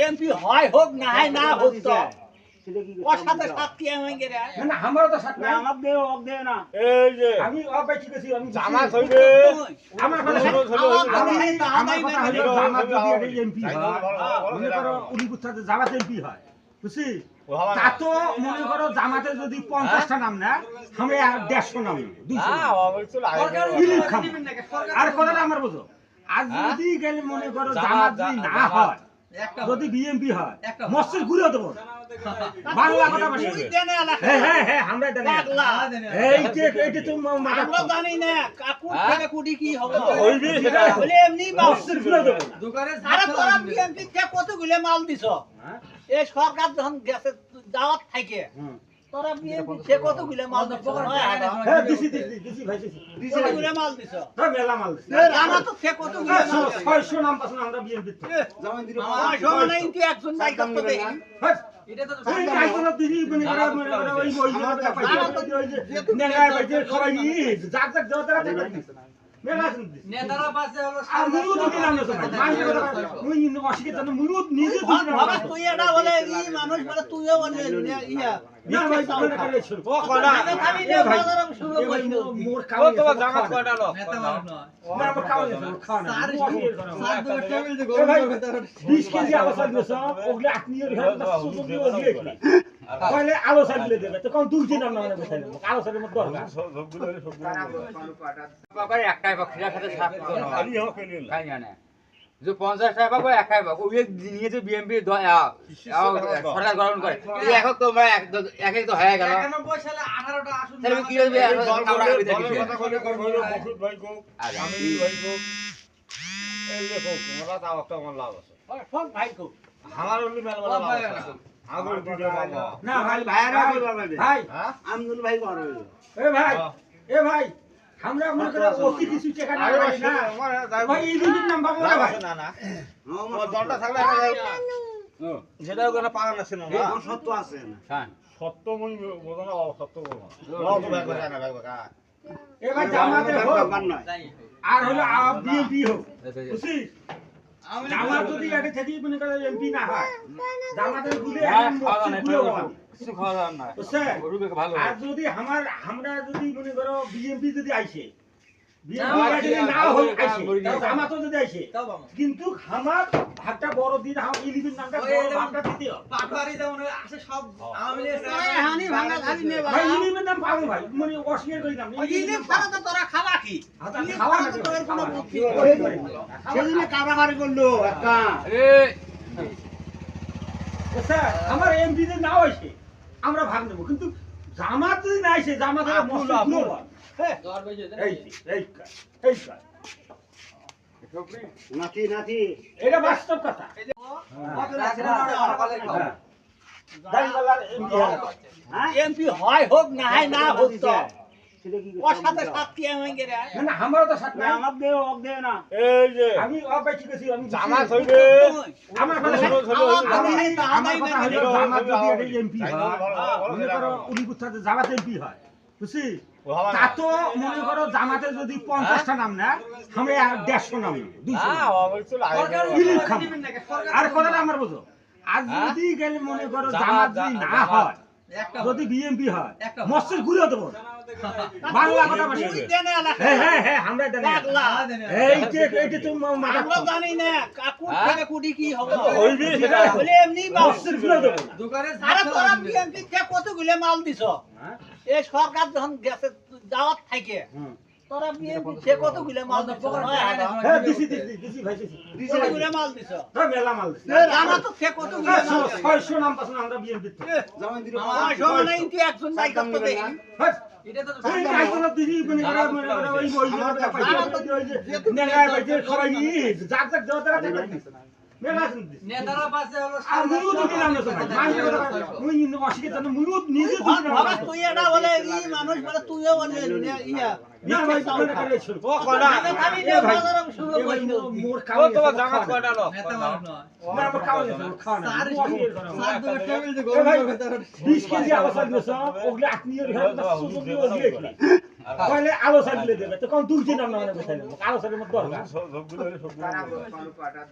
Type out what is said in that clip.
MP হয় হ্যাঁ? হোক না হয় না হোক তো। ওর সাথে সাক্ষী আমি গেলে। না না আমারও তো সাথ আমার দেও অব দেও না। এই যে। আমি অবাই ঠিক আছি আমি জামা বুঝছি। আমার কথা ষোলো, ষোলো, আমার কথা হলো ষোলো, যদি এমপি হয় ভালো, ভালো, ভালো, মনে করো উনি কোথাতে জামাত এমপি হয়। বুঝছি তা তো মনে করো জামাতে যদি পঞ্চাশটা নাম না আমি দেড়শো নাম নেব, দুইশো হ্যাঁ, নাম। হবে তো লাগে। ইলিশ খাব। আর কথাটা আমার বুঝো আর হ্যাঁ? যদি গেলে মনে করো জামাত, জামাত যদি না হয় যদি বিএমপি হয় মসজিদ ঘুরে দেবো বাংলা কথা বলি তুই দেনে এলাকা হ্যাঁ হ্যাঁ হ্যাঁ আমরা জানি পাগলা এই যে এই যে তুমি মাথা আমরা জানি না কাকুর হ্যাঁ? থেকে কুটি কি হবে হইবে সেটা। বলে এমনি মাল মসজিদ ঘুরে দেবো আরে তোরা বিএনপি থেকে কতগুলো মাল দিছ? এই সরকার যখন গেছে দাওয়াত থাকে তোরা বিএনপি থেকে কতগুলো মাল দিছ হ্যাঁ দিছি দিছি দিছি ভাই দিছি কতগুলো মাল দিছ হ্যাঁ, মেলা মাল দিছি আমার তো থেকে কতগুলো হ্যাঁ, মাল ছয়- ছয়শো নাম পাচ্ছেন আমরা বিএমপি আমার সময় নাই তুই একজন নাই মনে মনে ওই যে নেগায় পাইছে সবাই যাক যাক দিছি। নেতারা পাশে হলো আর মুলুদ দিলাম না সবাই। মাইন্ড করে মুই অশিক্ষিত না মুলুদ নিজে দিলাম ভাগ তুই এটা বলে ই মানুষ বলে তুইও বলে ইয়া মানুষ। 20 কেজি দিছ ওগুলো আপনি কইলে আলো সার দিলে দেবে। তো কোন দুই দিন আমরা মনে করতে আলো সারের মধ্যে দরকার। সব- সবগুলো সবগুলো বাবার একটাই সাত জন হয়। খালি হোক, খালি না। যে পঞ্চাশ টাকা পাবো একাই পাবো ওই নিয়ে যে বিএমপি সরকার গ্রহণ করে? এই একক তো মানে এক এক তো হয়ে গেল। তাহলে কি হবে? আমরা লাভ আছে। মেলা আছে। না ভাই ভাইরা ভাই হ্যাঁ? আমদুল ভাই বড় এ ভাই এ ভাই আমরা মনে করে অতি কিছু টাকা না আরে পাই না আমার যাই- ভাই এই দিনের নাম বাবু না ভাই। না, না। দলটা থাকলে যাই- সেটাও কোনো পাওয়া না? সত্য আছে না। হ্যাঁ। সত্য মই বলব না, অসত্য হ্যাঁ। জামাতে হোক আর হলো বিএনপি হোক। বুঝছিস? জামাত যদি থেকে মনে করে এমপি না হয় জামাতের গুলি হ্যাঁ, আর যদি আমার আমরা যদি মনে করো বিএমপি যদি আইছে কিন্তু আমার ভাগটা বড় দিন আমার ইলিভিন নামটা ওই বড় যেমন- ভাগটা দিতে পাটবাড়ি যেমন আসে সব আওয়ামী হানি ভাঙা ধারি নে ভাই ইলিভিন নাম পাবো ভাই মানে অস্বীকার করি না। তো তোরা কি? আচ্ছা, খাওয়া না তো কোনো বুদ্ধি সেদিনে কারাগারি করল একটা। আমার এমপি যদি না আমরা ভাগ নেব। কিন্তু জামাত নাই সে জামাত হ্যাঁ। নাতি নাতি। এটা বাস্তব কথা। হ্যাঁ। এমপি। হয়। হ্যাঁ এমপি হয় হোক না হয় না হোক তো। কি ওর সাথে সাক্ষী আমি না না আমারও তো সাথ না আমার দেও না। এই যে। আমি অবাই ঠিক আছি আমি। হইবে। আমার কথা আমার হলো যদি এমপি হয় মনে করো উনি কোথাতে জামাত এমপি হয় বুঝছি? ও তা তো মনে করো জামাতে যদি পঞ্চাশটা নাম না আমি দেড়শো নাম হ্যাঁ। আর কথাটা আমার বুঝো। আর যদি গেলে মনে করো জামাত যদি না হয় যদি বিএমপি হয় মসজিদ ঘুরে দেবো। বাংলা কথা তুই দেনে এলাকা হ্যাঁ হ্যাঁ হ্যাঁ আমরা জানি পাগলা এই যে এই যে মাথা আমরা জানি না কাকুর থেকে কুটি কি হবে। হইবে সেটা। বলে এমনি মাল মসজিদ ঘুরে দেবো দোকানে আরে তোরা বিএনপি থেকে কতগুলো মাল দিছ? এ এই সরকার যখন গেছে দাওয়াত থাকে। তোরা বিএনপি থেকে কতগুলো মাল দিছ? হ্যাঁ দিছি দিছি দিছি ভাই দিছি। কতগুলো মাল দিছ? হ্যাঁ মেলা মাল দিছি। আমার তো থেকে কতগুলো হ্যাঁ, মাল ছয়- ছয়শো নাম পাচ্ছেন আমরা বিএমপি আমার সময় নাই তুই একজন নাই করতে দেখি এটা তো এই কাইতলা দিদি মনে করো মনে করো ওই ওই যে পাইছে ওই যে নেগায় পাইছে সবাই ই যাক যাক যাও তারা মেলা আছে দিছি। নেতারা পাশে হলো আর মুলুদ দিলাম না সবাই। মাইন্ড করে মুই অশিক্ষিত না মুলুদ নিজে ভাগ তুই এটা বলে ই মানুষ বলে তুইও বলে ইয়া। না ভাই মনে করে ছিল ও কয়টা? আমি যে এ শুরু করি মোর ও তোমার গেছে, কয়টা লোক? নেতা মানুষ না, আমার খাওয়া খাওয়া নাই। সার মুই অশিক্ষিত না। সার দুটো টেবিল দিয়ে গরম ভাই, 20 কেজি আলো সার দিছ, ওগুলো আপনি এর সুযোগ দিয়ে ওগুলো তাহলে আলো সাইড দিলে দেবে। তো কোন দুই দিন আমরা আলো সাইডের মধ্যে দরকার